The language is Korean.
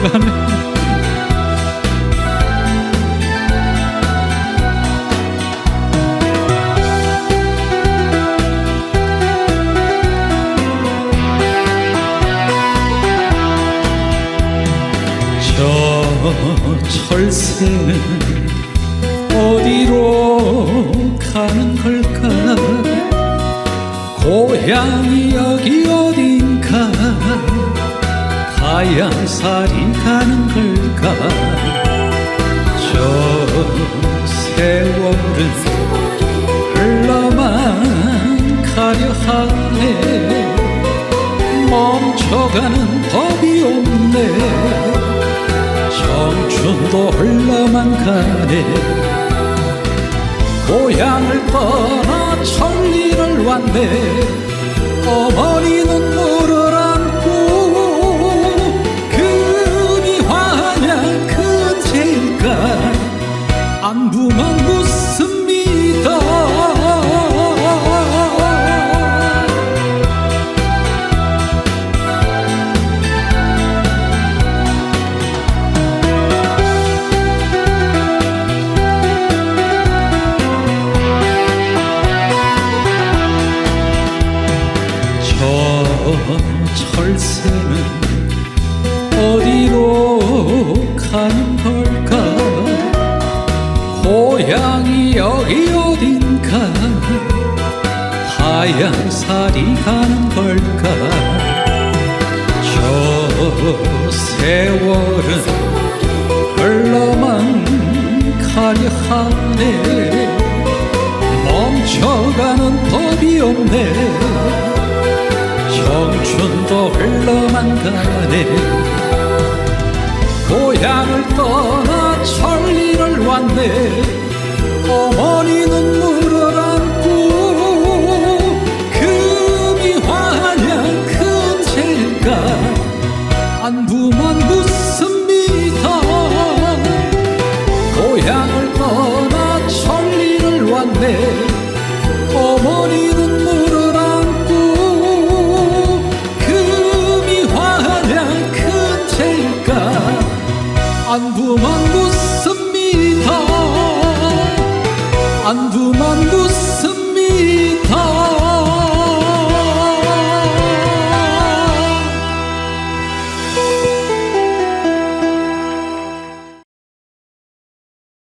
가네. 저 철새는 어디로 가는 걸까? 고향이 여기 어딘가 가양살이 가는 걸까? 저 세월은 흘러만 가려 하네. 멈춰가는 법이 없네. 청춘도 흘러만 가네. 고향을 떠나 천리를 왔네 안부만 묻습니다. 저 철새는 어디로 가는 여기 어딘가 하얀 살이 가는 걸까? 저 세월은 흘러만 가려 하네. 멈춰가는 법이 없네. 청춘도 흘러만 가네. 고향을 떠나 천리를 왔네 왔네 어머니 눈물을 안고 금이 환양 큰제일까 안부만 묻습니다. 안부